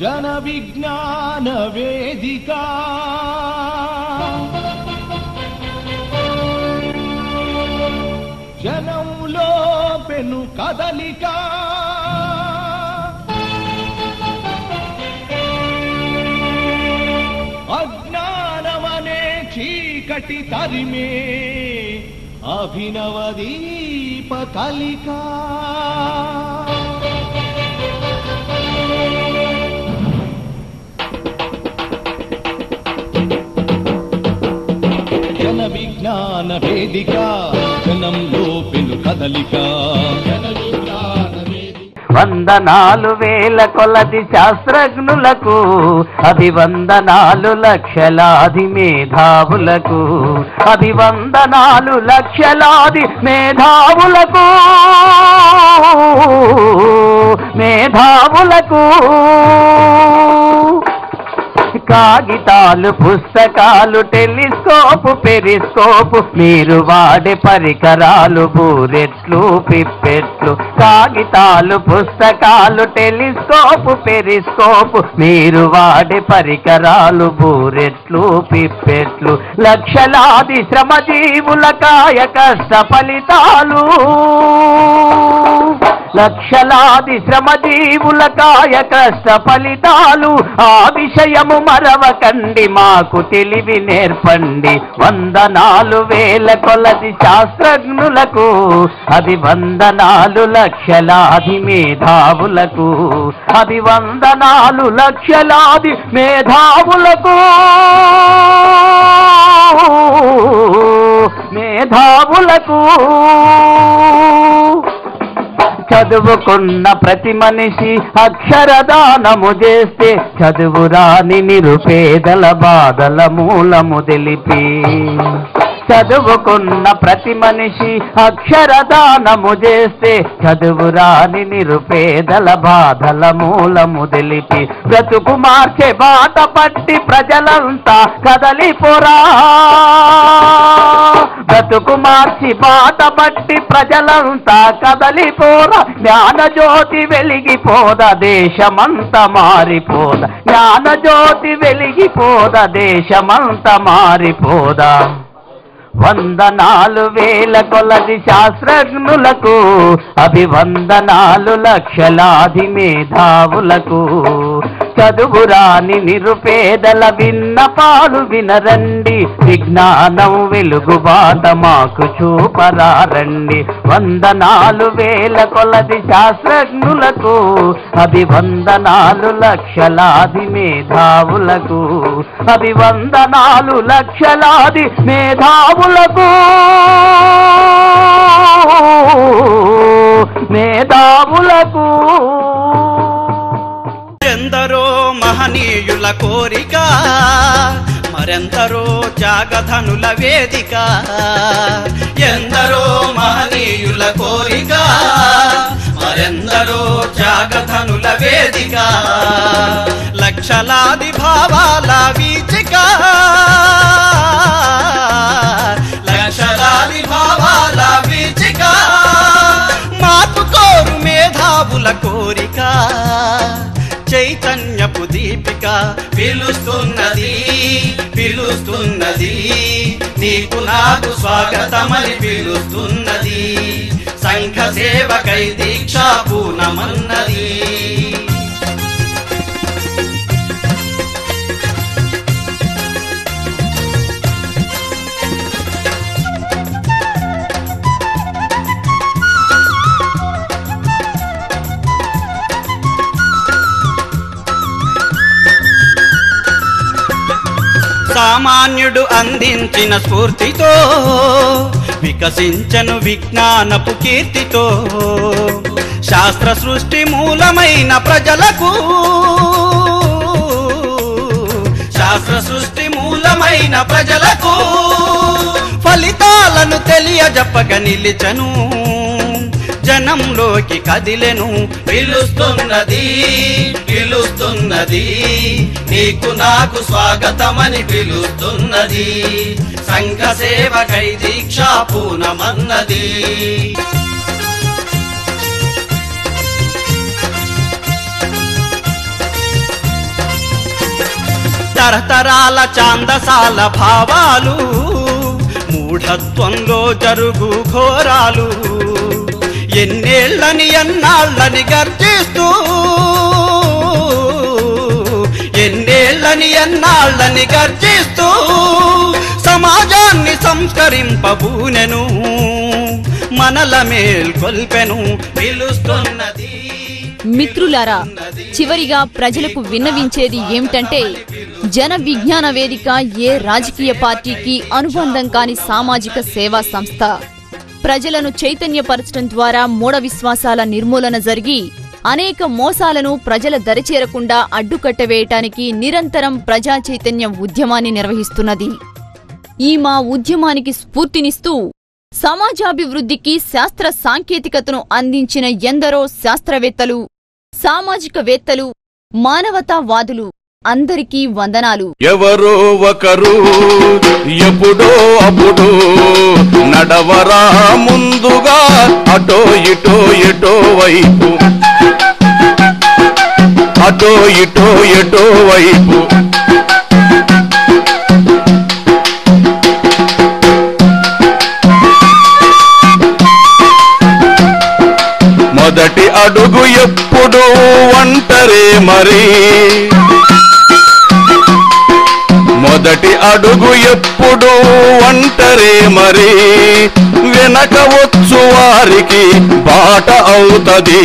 జన విజ్ఞాన వేదిక జనంలో పెను కదలికా. చీకటి తరిమే అభినవదీప కలిక జన విజ్ఞాన వేదిక జనంలో పెను కదలిక. వందనాలు వేల కొలది శాస్త్రజ్ఞులకు అభివందనాలు లక్షలాది మేధావులకు అభివందనాలు లక్షలాది మేధావులకు మేధావులకు. కాగితాలు పుస్తకాలు టెలిస్కోపు పెరిస్కోపు మీరు వాడే పరికరాలు బూరెట్లు పిప్పెట్లు కాగితాలు పుస్తకాలు టెలిస్కోపు పెరిస్కోపు మీరు వాడే పరికరాలు బూరెట్లు పిప్పెట్లు లక్షలాది శ్రమజీవుల కాయ కష్ట ఫలితాలు. లక్షలాది శ్రమజీవుల కాయ కష్ట ఫలితాలు ఆ విషయము మరవకండి మాకు తెలివి నేర్పండి. వందనాలు వేల కొలది శాస్త్రజ్ఞులకు అది వందనాలు లక్షలాది మేధావులకు అది వందనాలు లక్షలాది మేధావులకు. మేధావులకు. చదువుకున్న ప్రతి మనిషి అక్షరదానము చేస్తే చదువురాని నిరుపేదల బాధల మూలము తెలిపి. చదువుకున్న ప్రతి మనిషి అక్షరదానము చేస్తే చదువురాని నిరుపేదల బాధల మూలము తెలిపి బ్రతుకు మార్చే బాట పట్టి ప్రజలంతా కదలిపోరా బ్రతుకు మార్చి బాట పట్టి ప్రజలంతా కదలిపోరా జ్ఞాన జ్యోతి వెలిగిపోద దేశమంతా మారిపోద. జ్ఞాన జ్యోతి వెలిగిపోద దేశమంతా మారిపోదా. వందనాలు వేల కొలది శాస్త్రజ్ఞులకు అభివందనాలు లక్షలాది మేధావులకు. చదువురాని నిరుపేదల విన్నపాలు వినరండి. విజ్ఞానం వెలుగుబాట మాకు చూపరారండి. వందనాలు వేల కొలది శాస్త్రజ్ఞులకు అభివందనాలు లక్షలాది మేధావులకు అభివందనాలు లక్షలాది మేధావులకు. మేధావులకు. కోరిక మరెందరో జాగధనుల వేదిక ఎందరో మహనీయుల కోరిక మరెందరో జాగధనుల వేదిక లక్షలాది భావాల వీచిక. చైతన్యపు పిలుస్తున్నది పిలుస్తున్నది. నీకు నాకు స్వాగతమని పిలుస్తున్నది. సంఘ సేవకై దీక్షా పూనమన్నది. సామాన్యుడు అందించిన స్ఫూర్తితో వికసించను విజ్ఞానపు కీర్తితో. శాస్త్ర సృష్టి మూలమైన ప్రజలకు శాస్త్ర సృష్టి మూలమైన ప్రజలకు ఫలితాలను తెలియజప్పగ నిలిచను. జన జనంలోకి కదిలెను. పిలుస్తున్నది పిలుస్తున్నది నీకు నాకు స్వాగతమని పిలుస్తున్నది. సంఘ సేవకై దీక్షా పూనమన్నది. తరతరాల చాందసాల భావాలు మూఢత్వంలో జరుగు ఘోరాలు. ఎన్నేళ్ళని ఎన్నాళ్ళని గర్జిస్తూ ఎన్నేళ్ళని ఎన్నాళ్ళని గర్జిస్తూ సమాజాన్ని సంస్కరింపబూనెను మనల మేల్కొల్పెను పిలుస్తున్నది మిత్రులారా చివరిగా ప్రజలకు విన్నవించేది ఏమిటంటే జన విజ్ఞాన వేదిక ఏ రాజకీయ పార్టీకి అనుబంధం కాని సామాజిక సేవా సంస్థ. ప్రజలను చైతన్యపరచడం ద్వారా మూఢ విశ్వాసాల నిర్మూలన జరిగి అనేక మోసాలను ప్రజల దరిచేరకుండా అడ్డుకట్టవేయటానికి నిరంతరం ప్రజా చైతన్య ఉద్యమాన్ని నిర్వహిస్తున్నది. ఈ మా ఉద్యమానికి స్ఫూర్తినిస్తూ సమాజాభివృద్ధికి శాస్త్ర సాంకేతికతను అందించిన ఎందరో శాస్త్రవేత్తలు సామాజికవేత్తలు మానవతావాదులు అందరికీ వందనాలు. ఎవరో ఒకరు ఎప్పుడో అప్పుడు నడవరా ముందుగా అటో ఇటో ఎటో వైపు. అటో ఇటో ఎటో వైపు. మొదటి అడుగు ఎప్పుడు ఒంటరే మరి. మొదటి అడుగు ఎప్పుడు ఒంటరే మరి? వెనక వచ్చు వారికి బాట అవుతది.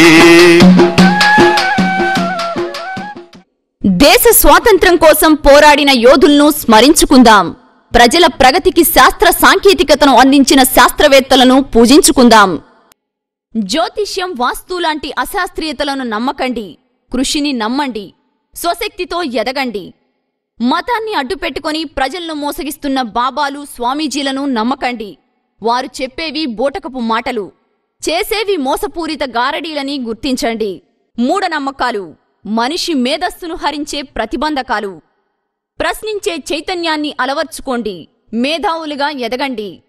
దేశ స్వాతంత్ర్యం కోసం పోరాడిన యోధులను స్మరించుకుందాం. ప్రజల ప్రగతికి శాస్త్ర సాంకేతికతను అందించిన శాస్త్రవేత్తలను పూజించుకుందాం. జ్యోతిష్యం వాస్తు లాంటి అశాస్త్రీయతలను నమ్మకండి. కృషిని నమ్మండి. స్వశక్తితో ఎదగండి. మతాన్ని అడ్డుపెట్టుకొని ప్రజలను మోసగిస్తున్న బాబాలు స్వామీజీలను నమ్మకండి. వారు చెప్పేవి బోటకపు మాటలు. చేసేవి మోసపూరిత గారడీలని గుర్తించండి. మూఢనమ్మకాలు. మనిషి మేధస్సును హరించే ప్రతిబంధకాలు. ప్రశ్నించే చైతన్యాన్ని అలవర్చుకోండి. మేధావులుగా ఎదగండి.